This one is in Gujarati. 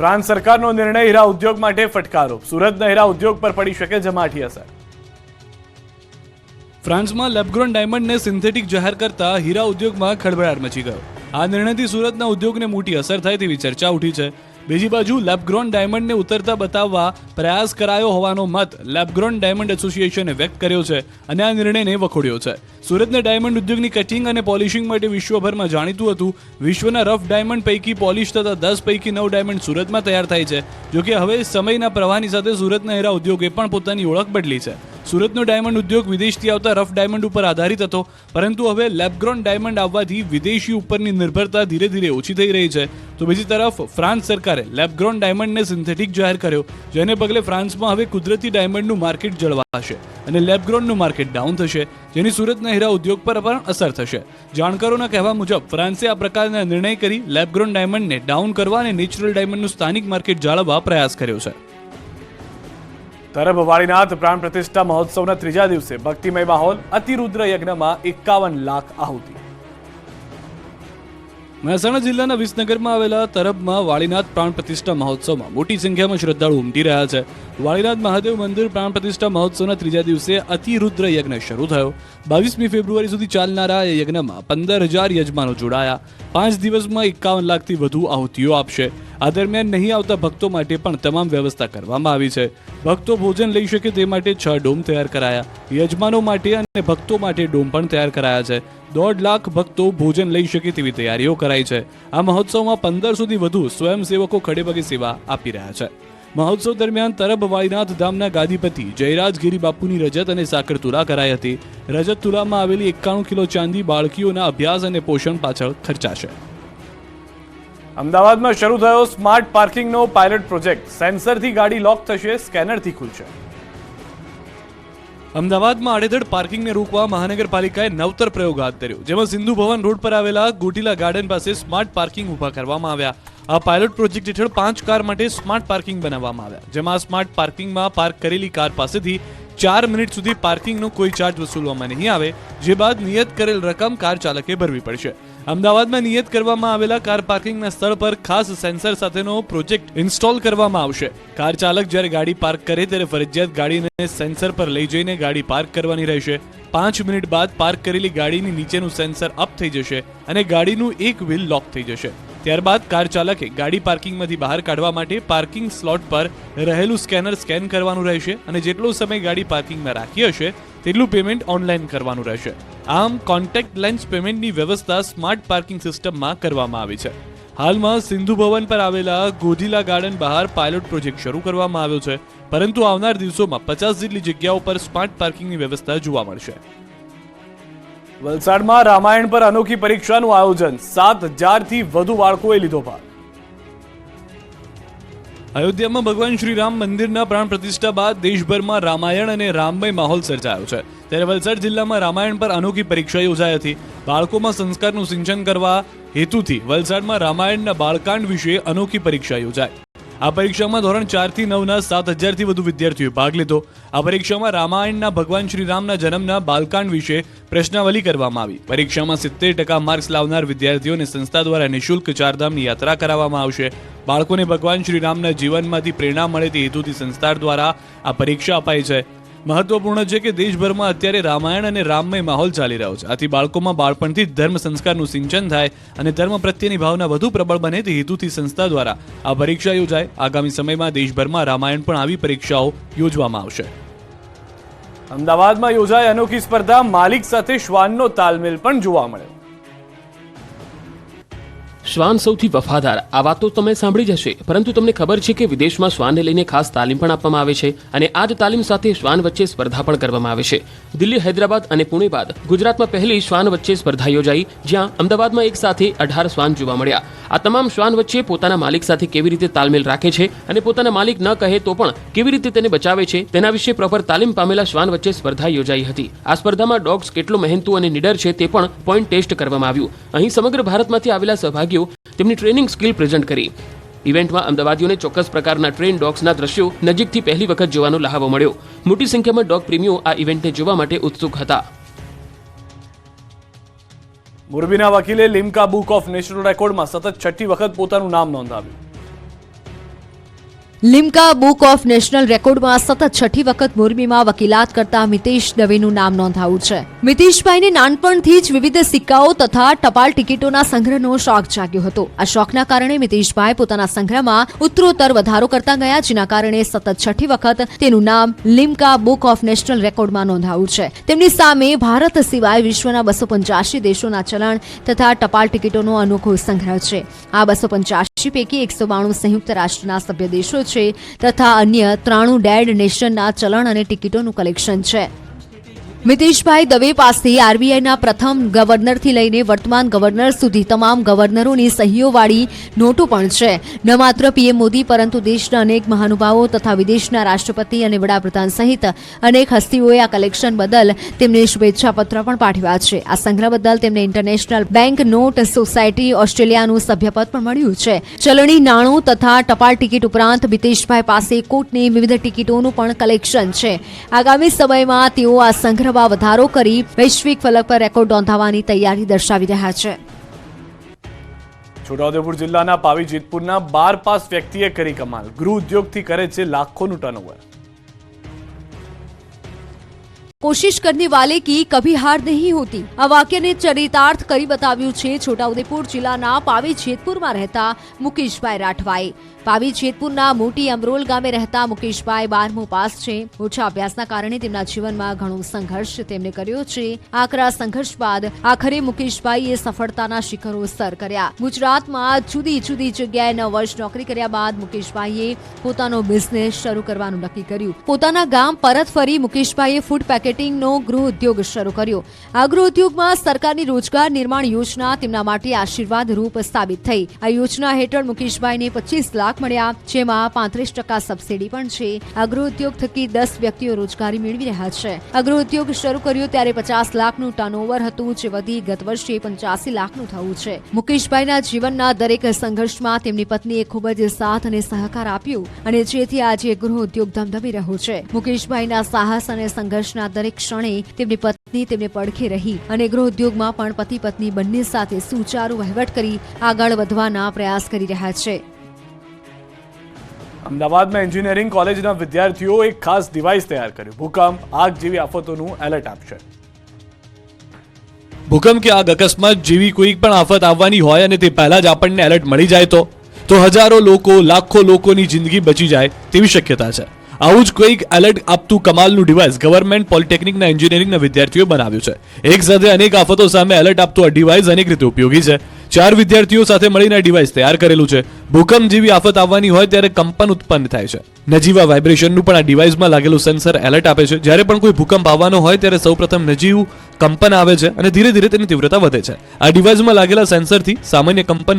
ફ્રાન્સ સરકારનો નિર્ણય હીરા ઉદ્યોગ માટે ફટકારો. સુરતના હીરા ઉદ્યોગ પર પડી શકે જમાઠી અસર. ફ્રાન્સમાં લેબગ્રોન ડાયમંડને સિન્થેટિક જાહેર કરતા હીરા ઉદ્યોગમાં ખળભળાટ મચી ગયો. આ નિર્ણયથી સુરતના ઉદ્યોગને મોટી અસર થાય તેવી ચર્ચા ઉઠી છે. બીજી બાજુ, લેબગ્રોન ડાયમંડને ઉતરતા બતાવવા પ્રયાસ કરાયો હોવાનો મત લેબગ્રોન ડાયમંડ એસોસિએશને વ્યક્ત કર્યો છે અને આ નિર્ણયને વખોડ્યો છે. સુરતના ડાયમંડ ઉદ્યોગની કટિંગ અને પોલિશિંગ માટે વિશ્વભરમાં જાણીતું હતું, વિશ્વના રફ ડાયમંડ પૈકી પોલિશ થતા દસ પૈકી નવ ડાયમંડ સુરતમાં તૈયાર થાય છે, જોકે હવે સમયના પ્રવાહની સાથે સુરતના હીરા ઉદ્યોગે પણ પોતાની ઓળખ બદલી છે. સુરતનો ડાયમંડ ઉદ્યોગ વિદેશથી આવતા રફ ડાયમંડ ઉપર આધારિત હતો, પરંતુ હવે લેબગ્રોન ડાયમંડ આવવાથી વિદેશી ઉપરની નિર્ભરતા ધીરે ધીરે ઓછી થઈ રહી છે. તો બીજી તરફ, ફ્રાન્સ સરકારે લેબગ્રોન ડાયમંડને સિન્થેટિક જાહેર કર્યો, જેને પગલે ફ્રાન્સમાં હવે કુદરતી ડાયમંડનું માર્કેટ જળવાશે અને લેબગ્રોનનું માર્કેટ ડાઉન થશે, જેની સુરતના હીરા ઉદ્યોગ પર પણ અસર થશે. જાણકારોના કહેવા મુજબ, ફ્રાન્સે આ પ્રકારના નિર્ણય કરી લેબગ્રોન ડાયમંડને ડાઉન કરવા અને નેચરલ ડાયમંડનું સ્થાનિક માર્કેટ જાળવવા પ્રયાસ કર્યો છે. તરફ વાળીનાથ પ્રાણ પ્રતિષ્ઠા મહોત્સવના ત્રીજા દિવસે ભક્તિમય માહોલ અતિરુદ્ર યજ્ઞમાં એકાવન લાખ આહુતિ. મહેસાણા જિલ્લાના વિસનગરમાં આવેલા તરબમાં વાળીનાથ પ્રાણ પ્રતિષ્ઠા મહોત્સવમાં મોટી સંખ્યામાં શ્રદ્ધાળુ ઉમટી રહ્યા છે. વાળીનાથ મહાદેવ મંદિર પ્રાણ પ્રતિષ્ઠા મહોત્સવના ત્રીજા દિવસે અતિરુદ્ર યજ્ઞ શરૂ થયો. બાવીસમી ફેબ્રુઆરી સુધી ચાલનારા આ યજ્ઞમાં પંદર હજાર યજમાનો જોડાયા. પાંચ દિવસમાં એકાવન લાખથી વધુ આહુતિઓ આપશે. આ દરમિયાન નહીં આવતા ભક્તો માટે પણ તમામ વ્યવસ્થા કરવામાં આવી છે. ભક્તો ભોજન લઈ શકે તે માટે છ ડોમ તૈયાર કરાયા. યજમાનો માટે અને ભક્તો માટે ડોમ પણ તૈયાર કરાયા છે. દોઢ લાખ ભક્તો ભોજન લઈ શકે તેવી તૈયારીઓ કરાઈ છે. આ મહોત્સવમાં પંદર સુધી વધુ સ્વયંસેવકો ખડેપગે સેવા આપી રહ્યા છે. મહોત્સવ દરમિયાન તરબ વાળીનાથ ધામના ગાદીપતિ જયરાજગીરી બાપુની રજત અને સાકર તુલા કરાઈ હતી. રજત તુલામાં આવેલી એકાણું કિલો ચાંદી બાળકીઓના અભ્યાસ અને પોષણ પાછળ ખર્ચાશે. અમદાવાદમાં શરૂ થયો સ્માર્ટ પાર્કિંગનો પાયલટ પ્રોજેક્ટ. સેન્સરથી ગાડી લોક થશે, સ્કેનરથી ખુલશે. અમદાવાદમાં આડેધડ પાર્કિંગને રોકવા મહાનગરપાલિકાએ નવતર પ્રયોગ હાથ ધર્યો, જેમાં સિંધુ ભવન રોડ પર આવેલા ગોટીલા ગાર્ડન પાસે સ્માર્ટ પાર્કિંગ ઊભા કરવામાં આવ્યા. આ પાયલોટ પ્રોજેક્ટ હેઠળ પાંચ કાર માટે સ્માર્ટ પાર્કિંગ બનાવવામાં આવ્યા, જેમાં સ્માર્ટ પાર્કિંગમાં પાર્ક કરેલી કાર પાસેથી ચાર મિનિટ સુધી પાર્કિંગનો કોઈ ચાર્જ વસૂલવામાં નહીં આવે, જે બાદ નિયત કરેલ રકમ કાર ચાલકે ભરવી પડશે. અમદાવાદમાં નિયત કરવામાં આવેલા કાર પાર્કિંગના સ્થળ પર ખાસ સેન્સર સાથેનો પ્રોજેક્ટ ઇન્સ્ટોલ કરવામાં આવશે. કાર ચાલક જ્યારે ગાડી પાર્ક કરે ત્યારે ફરજિયાત ગાડીને સેન્સર પર લઈ જઈને ગાડી પાર્ક કરવાની રહેશે. પાંચ મિનિટ બાદ પાર્ક કરેલી ગાડીની નીચેનું સેન્સર અપ થઈ જશે અને ગાડીનું એક વ્હીલ લોક થઈ જશે. ત્યારબાદ કાર ચાલકે ગાડી પાર્કિંગમાંથી બહાર કાઢવા માટે પાર્કિંગ સ્લોટ પર રહેલું સ્કેનર સ્કેન કરવાનું રહેશે અને જેટલો સમય ગાડી પાર્કિંગમાં રાખી હશે, તેટલું પેમેન્ટ ઓનલાઈન કરવાનું રહેશે. આમ કોન્ટેક્ટ લેન્સ પેમેન્ટની વ્યવસ્થા સ્માર્ટ પાર્કિંગ સિસ્ટમમાં કરવામાં આવી છે. હાલમાં સિંધુ ભવન પર આવેલા ગોધીલા ગાર્ડન બહાર પાયલોટ પ્રોજેક્ટ શરૂ કરવામાં આવ્યો છે, પરંતુ આવનાર દિવસોમાં પચાસ જેટલી જગ્યાઓ પર સ્માર્ટ પાર્કિંગની વ્યવસ્થા જોવા મળશે. વલસાડમાં રામાયણ પર અનોખી પરીક્ષાનું આયોજન. સાત હજારથી વધુ બાળકોએ લીધો ભાગ. અયોધ્યામાં ભગવાન શ્રી રામ મંદિરના પ્રાણ પ્રતિષ્ઠા બાદ દેશભરમાં રામાયણ અને રામમય માહોલ સર્જાયો છે. ત્યારે વલસાડ જિલ્લામાં રામાયણ પર અનોખી પરીક્ષા યોજાઈ હતી. બાળકોમાં સંસ્કારનું સિંચન કરવા હેતુથી વલસાડમાં રામાયણના બાળકાંડ વિશે અનોખી પરીક્ષા યોજાઈ. આ પરીક્ષામાં ધોરણ ચારથી નવના સાત હજારથી વધુ વિદ્યાર્થીઓએ ભાગ લીધો. આ પરીક્ષામાં રામાયણના ભગવાન શ્રી રામના જન્મના બાલકાંડ વિશે પ્રશ્નાવલી કરવામાં આવી. પરીક્ષામાં સિત્તેર ટકા માર્ક્સ લાવનાર વિદ્યાર્થીઓને સંસ્થા દ્વારા નિઃશુલ્ક ચારધામની યાત્રા કરાવવામાં આવશે. બાળકોને ભગવાન શ્રી રામના જીવનમાંથી પ્રેરણા મળે તે હેતુથી સંસ્થા દ્વારા આ પરીક્ષા અપાઈ છે. મહત્વપૂર્ણ છે કે દેશભરમાં અત્યારે રામાયણ અને રામમય માહોલ ચાલી રહ્યો છે. આથી બાળકોમાં બાળપણથી જ ધર્મ સંસ્કારનું સિંચન થાય અને ધર્મ પ્રત્યેની ભાવના વધુ પ્રબળ બને તે હેતુથી સંસ્થા દ્વારા આ પરીક્ષા યોજાય. આગામી સમયમાં દેશભરમાં રામાયણ પણ આવી પરીક્ષાઓ યોજવામાં આવશે. અમદાવાદમાં યોજાઈ અનોખી સ્પર્ધા. માલિક સાથે શ્વાનનો તાલમેલ પણ જોવા મળ્યો. શ્વાન સૌથી વફાદાર. આ વાત તો તમે સાંભળી જશે પરંતુ તમને ખબર છે કે વિદેશમાં શ્વાનને લઈને ખાસ તાલીમ પણ આપવામાં આવે છે અને આ જ તાલીમ સાથે શ્વાન વચ્ચે સ્પર્ધા પણ કરવામાં આવે છે. દિલ્હી, હૈદરાબાદ અને પુણે બાદ ગુજરાતમાં પહેલી શ્વાન વચ્ચે સ્પર્ધા યોજાઈ, જ્યાં અમદાવાદમાં એક સાથે અઢાર શ્વાન જોવા મળ્યા. આ તમામ શ્વાન વચ્ચે પોતાના માલિક સાથે કેવી રીતે તાલમેલ રાખે છે અને પોતાના માલિક ન કહે તો પણ કેવી રીતે તેને બચાવે છે, તેના વિશે પ્રોપર તાલીમ પામેલા શ્વાન વચ્ચે સ્પર્ધા યોજાઈ હતી. આ સ્પર્ધામાં ડોગ્સ કેટલો મહેનતુ અને નીડર છે તે પણ પોઈન્ટ ટેસ્ટ કરવામાં આવ્યું. અહીં સમગ્ર ભારતમાંથી આવેલા સહભાગીઓ તેમની ટ્રેનિંગ સ્કિલ પ્રેઝન્ટ કરી. ઇવેન્ટમાં અમદાવાદીઓને ચોક્કસ પ્રકારના ટ્રેન ડોગ્સના દ્રશ્યો નજીકથી પહેલી વખત જોવાનો લહાવો મળ્યો. મોટી સંખ્યામાં ડોગ પ્રેમીઓ આ ઇવેન્ટને જોવા માટે ઉત્સુક હતા. મોરબીના વકીલે લિમ્કા બુક ઓફ નેશનલ રેકોર્ડમાં સતત છઠ્ઠી વખત પોતાનું નામ નોંધાવ્યું. લિમ્કા બુક ઓફ નેશનલ રેકોર્ડમાં સતત છઠ્ઠી વખત મોરબીમાં વકીલાત કરતા મિતેશ દવેનું નામ નોંધાયું છે. મિતેશભાઈને નાનપણથી જ વિવિધ સિક્કાઓ તથા ટપાલ ટિકિટોના સંગ્રહનો શોખ જાગ્યો હતો. આ શોખના કારણે મિતેશભાઈ પોતાના સંગ્રહમાં ઉત્તરોત્તર વધારો કરતા ગયા, જેના કારણે સતત છઠ્ઠી વખત તેનું નામ લિમ્કા બુક ઓફ નેશનલ રેકોર્ડમાં નોંધાયું છે. તેમની સામે ભારત સિવાય વિશ્વના બસો પંચ્યાસી દેશોના ચલણ તથા ટપાલ ટિકિટોનો અનોખો સંગ્રહ છે. આ બસો પંચ્યાસી પૈકી એકસો બાણું સંયુક્ત રાષ્ટ્રના સભ્ય દેશો છે તથા અન્ય ત્રાણું ડેડ નેશનના ચલણ અને ટિકિટોનું કલેક્શન છે. મિતેશભાઈ દવે પાસે આરબીઆઈના પ્રથમ ગવર્નરથી લઈને વર્તમાન ગવર્નર સુધી તમામ ગવર્નરોની સહીઓવાળી નોટો પણ છે. ન માત્ર પીએમ મોદી, પરંતુ દેશના અનેક મહાનુભાવો તથા વિદેશના રાષ્ટ્રપતિ અને વડાપ્રધાન સહિત અનેક હસ્તીઓએ આ કલેક્શન બદલ તેમને શુભેચ્છાપત્ર પણ પાઠવ્યા છે. આ સંગ્રહ બદલ તેમને ઇન્ટરનેશનલ બેંક નોટ સોસાયટી ઓસ્ટ્રેલિયાનું સભ્યપદ પણ મળ્યું છે. ચલણી નાણું તથા ટપાલ ટિકિટ ઉપરાંત મિતેશભાઈ પાસે કોર્ટની વિવિધ ટિકિટોનું પણ કલેક્શન છે. આગામી સમયમાં તેઓ આ સંગ્રહમાં વધારો કરી વૈશ્વિક ફલક પર રેકોર્ડ નોંધાવવાની તૈયારી દર્શાવી રહ્યા છે. છોટાઉદેપુર જિલ્લાના પાવી જેતપુરના બાર પાસ વ્યક્તિએ કરી કમાલ. ગૃહ ઉદ્યોગથી કરે છે લાખોનું ટર્નઓવર કોશિશ કરને વાલે કી કભી હાર નહીં હોતી. આ વાક્યને ચરિતાર્થ કરી બતાવ્યું છે છોટાઉદેપુર જિલ્લાના પાવી જેતપુરમાં રહેતા મુકેશભાઈ રાઠવાએ. પાવી જેતપુરના મોટી અમરોલ ગામે રહેતા મુકેશભાઈ બારમું પાસ છે. ઓછા અભ્યાસના કારણે તેમના જીવનમાં ઘણો સંઘર્ષ તેમને કર્યો છે. આકરા સંઘર્ષ બાદ આખરે મુકેશભાઈએ સફળતાના શિખરો સર કર્યા. ગુજરાતમાં જુદી જુદી જગ્યાએ નવ વર્ષ નોકરી કર્યા બાદ મુકેશભાઈએ પોતાનો બિઝનેસ શરૂ કરવાનું નક્કી કર્યું. પોતાના ગામ પરત ફરી મુકેશભાઈએ ફૂડ પેકેટિંગનો ગૃહ ઉદ્યોગ શરૂ કર્યો. આ ગૃહ ઉદ્યોગમાં સરકારની રોજગાર નિર્માણ યોજના તેમના માટે આશીર્વાદ રૂપ સાબિત થઈ. આ યોજના હેઠળ મુકેશભાઈને પચીસ લાખ મળ્યા, જેમાં પાંત્રીસ ટકા સબસિડી પણ છે. આ ગૃહ ઉદ્યોગ થકી દસ વ્યક્તિઓ રોજગારી મેળવી રહ્યા છે. આ ગૃહ ઉદ્યોગ શરૂ કર્યો ત્યારે પચાસ લાખનું ટર્નઓવર હતું, જે વધી ગત વર્ષે પંચ્યાસી લાખનું થયું છે. મુકેશભાઈના જીવનના દરેક સંઘર્ષમાં તેમની પત્નીએ ખૂબ જ સાથ અને સહકાર આપ્યો, અને જેથી આજે ગૃહ ઉદ્યોગ ધમધમી રહ્યો છે. મુકેશભાઈના સાહસ અને સંઘર્ષના દરેક ક્ષણે તેમની પત્ની તેમને પડખે રહી અને ગૃહ ઉદ્યોગમાં પણ પતિ પત્ની બંને સાથે સુચારુ વહીવટ કરી આગળ વધવાના પ્રયાસ કરી રહ્યા છે. અમદાવાદમાં એન્જિનિયરિંગ કોલેજના વિદ્યાર્થીઓ એક ખાસ ડિવાઇસ તૈયાર કર્યું. ભૂકંપ આગ જેવી આફતોનું એલર્ટ આપશે. ભૂકંપ કે આગ અકસ્માત જેવી કોઈ પણ આફત આવવાની હોય અને તે પહેલા જ આપણને એલર્ટ મળી જાય તો તો હજારો લોકો લાખો લોકોની જિંદગી બચી જાય તેવી શક્યતા છે. આવું જ કોઈક એલર્ટ આપતું કમાલનું ડિવાઇસ ગવર્મેન્ટ પોલિટેકનિકના એન્જિનિયરિંગના વિદ્યાર્થીઓએ બનાવ્યું છે. એક સાથે અનેક આફતો સામે એલર્ટ આપતું આ ડિવાઇસ અનેક રીતે ઉપયોગી છે. ચાર વિદ્યાર્થીઓ સાથે મળીને ડિવાઇસ તૈયાર કરેલું છે. ભૂકંપ જેવી આફત આવવાની હોય ત્યારે કંપન ઉત્પન્ન થાય છે. નજીવા વાઇબ્રેશનનું પણ આ ડિવાઇસમાં લાગેલું સેન્સર એલર્ટ આપે છે. જ્યારે પણ કોઈ ભૂકંપ આવવાનો હોય ત્યારે સૌપ્રથમ નજીવું કંપન આવે છે અને ધીરે ધીરે તેની તીવ્રતા વધે છે. આ ડિવાઇસમાં લાગેલા સેન્સરથી સામાન્ય કંપન